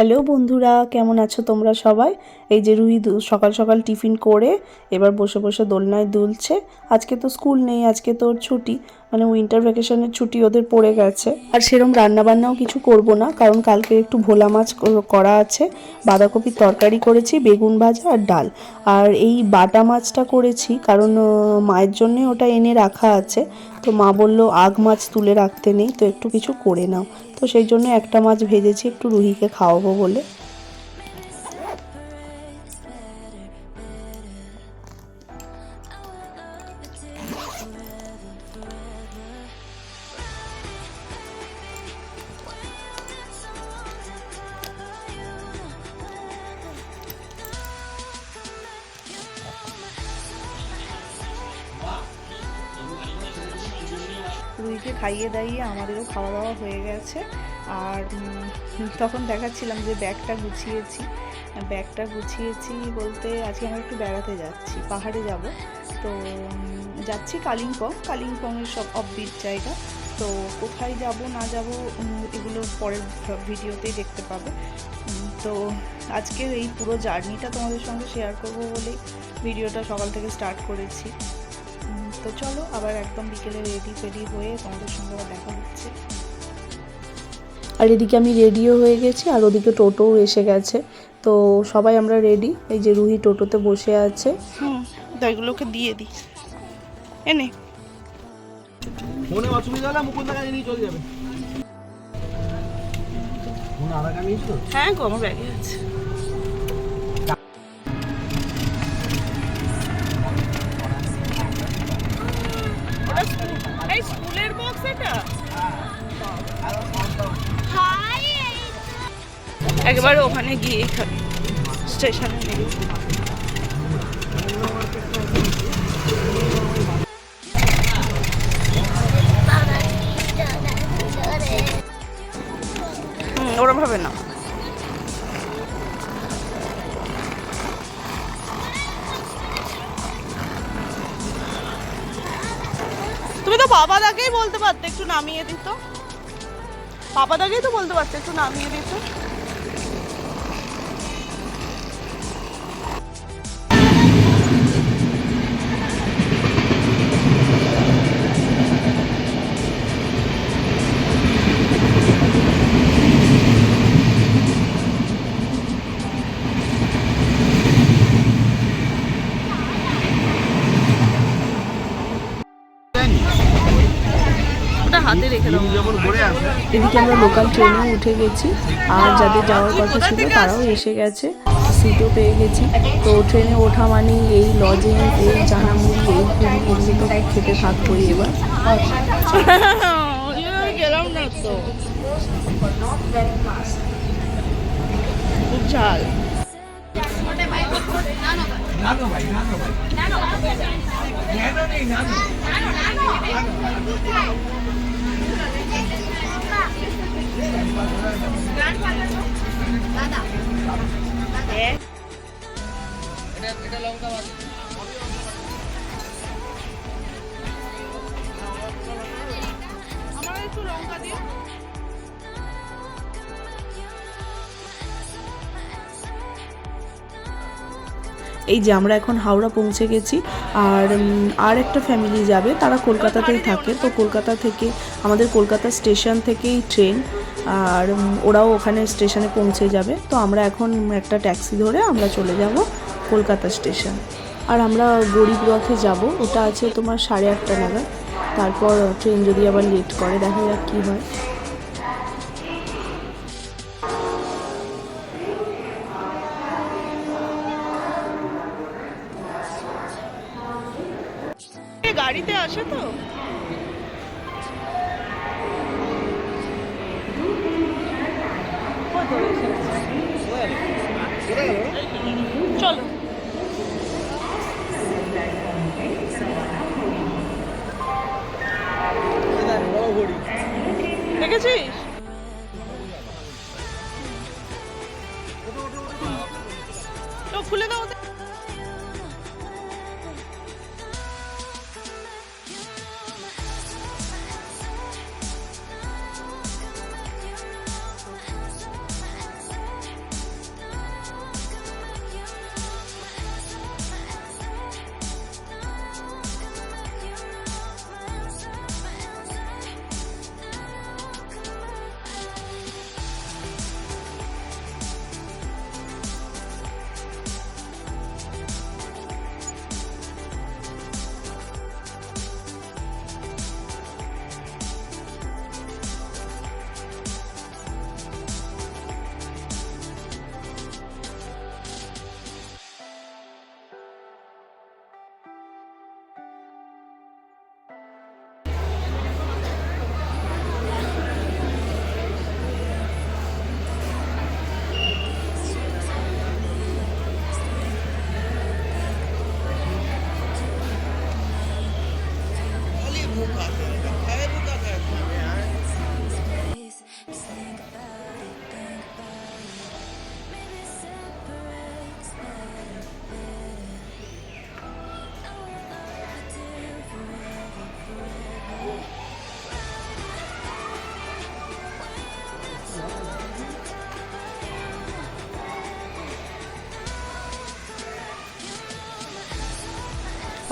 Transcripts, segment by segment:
Hello বন্ধুরা, কেমন আছো তোমরা সবাই? এই যে রুই সকাল সকাল টিফিন করে এবার বসে বসে দোলনায় দুলছে। আজকে তো স্কুল নেই, আজকে তোর ছুটি। মানে উইন্টার ভ্যাকেশনের ছুটি ওদের পড়ে গেছে। আর সেরম রান্নাবান্নাও কিছু করব না, কারণ কালকে একটু ভোলা মাছ করা আছে। বাঁধাকপির তরকারি করেছি, বেগুন ভাজা আর ডাল। আর এই বাটা মাছটা করেছি, কারণ মায়ের জন্যে ওটা এনে রাখা আছে। তো মা বলল, আগ মাছ তুলে রাখতে নেই, তো একটু কিছু করে নাও। তো সেই জন্য একটা মাছ ভেজেছি, একটু রুহিকে খাওয়াবো বলে। রুহিকে খাইয়ে দাইয়ে আমাদেরও খাওয়া দাওয়া হয়ে গেছে। আর তখন দেখাচ্ছিলাম যে ব্যাগটা গুছিয়েছি। ব্যাগটা গুছিয়েছি বলতে আজকে আমরা একটু বেড়াতে যাচ্ছি, পাহাড়ে যাব। তো যাচ্ছি কালিম্পং। কালিম্পংয়ের সব অফবিট জায়গা। তো কোথায় যাব, না যাব এগুলো পরের ভিডিওতেই দেখতে পাবে। তো আজকে এই পুরো জার্নিটা তোমাদের সঙ্গে শেয়ার করব বলেই ভিডিওটা সকাল থেকে স্টার্ট করেছি। তো চলো আবার একদম বিকেলে রেডি ফেডি হয়ে তোমাদের সঙ্গে দেখা হচ্ছে। আর এদিকে আমি রেডিও হয়ে গেছি আর ওদিকে টোটোও এসে গেছে। তো সবাই আমরা রেডি এই যে রুহি টোটোতে বসে আছে। হুম তো এগুলোকে দিয়ে দিই। এনে ফোনে অসুবিধা হলে মুকুন্দা নিয়ে চলে যাবে। হ্যাঁ গো আমার ব্যাগে আছে। একবার ওখানে গিয়ে খাবি স্টেশনে নেই ওরম ভাবে না। তুমি তো বাবা দাকেই বলতে পারতে, একটু নামিয়ে দিত। বাবা দাকেই তো বলতে পারতে, একটু নামিয়ে দিত। হাতে রেখে দাও যখন ঘুরে আসে এদিকে আমরা লোকাল ট্রেনে উঠে গেছি। আর যাদের যাওয়ার কথা ছিল তারাও এসে গেছে। সিটও পেয়ে গেছি। তো ট্রেনে ওঠা মানে এই লজিং এই চানামুড়ি এই পুরি এগুলো তো খেতে থাকবোই এবার। গেলাম না তো। খুব ঝাল। আমার এই যে আমরা এখন হাওড়া পৌঁছে গেছি, আর আর একটা ফ্যামিলি যাবে, তারা কলকাতাতেই থাকে। তো কলকাতা থেকে, আমাদের কলকাতা স্টেশন থেকেই ট্রেন আর ওরাও ওখানে স্টেশনে পৌঁছে যাবে। তো আমরা এখন একটা ট্যাক্সি ধরে আমরা চলে যাব কলকাতা স্টেশন। আর আমরা গরিব রথে যাব, ওটা আছে তোমার সাড়ে আটটা নাগাদ। তারপর ট্রেন যদি আবার লেট করে, দেখা যাক কী হয়। দেখেছিস?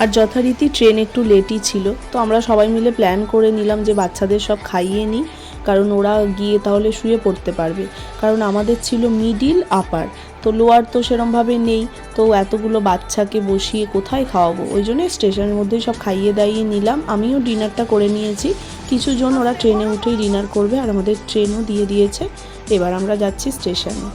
আর যথারীতি ট্রেন একটু লেটই ছিল, তো আমরা সবাই মিলে প্ল্যান করে নিলাম যে বাচ্চাদের সব খাইয়ে নিই। কারণ ওরা গিয়ে তাহলে শুয়ে পড়তে পারবে। কারণ আমাদের ছিল মিডিল আপার তো লোয়ার তো সেরমভাবে নেই। তো এতগুলো বাচ্চাকে বসিয়ে কোথায় খাওয়াবো? ওই জন্য স্টেশনের মধ্যেই সব খাইয়ে দাইয়ে নিলাম। আমিও ডিনারটা করে নিয়েছি। কিছুজন ওরা ট্রেনে উঠেই ডিনার করবে আর আমাদের ট্রেনও দিয়ে দিয়েছে। এবার আমরা যাচ্ছি স্টেশনে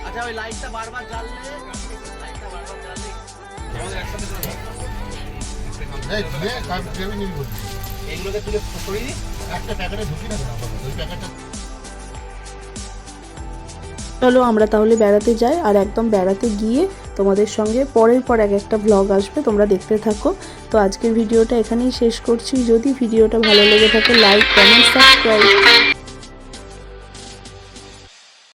আচ্ছা ওই লাইটটা বারবার জ্বাললে লাইটটা বারবার জ্বাললে আমাদের একসাথে করে দাও। এই দিয়ে কাজ দেবে নিবি বলছি এইগুলোকে তুলে সরিয়ে দিই একটা প্যাকেটে ঢুকি না কেন আপাতত? ওই প্যাকেটটা চলো আমরা তাহলে বেড়াতে যাই আর একদম বেড়াতে গিয়ে তোমাদের সঙ্গে পরের পর এক একটা ব্লগ আসবে তোমরা দেখতে থাকো তো আজকের ভিডিওটা এখানেই শেষ করছি। যদি ভিডিওটা ভালো লেগে থাকে লাইক কমেন্ট সাবস্ক্রাইব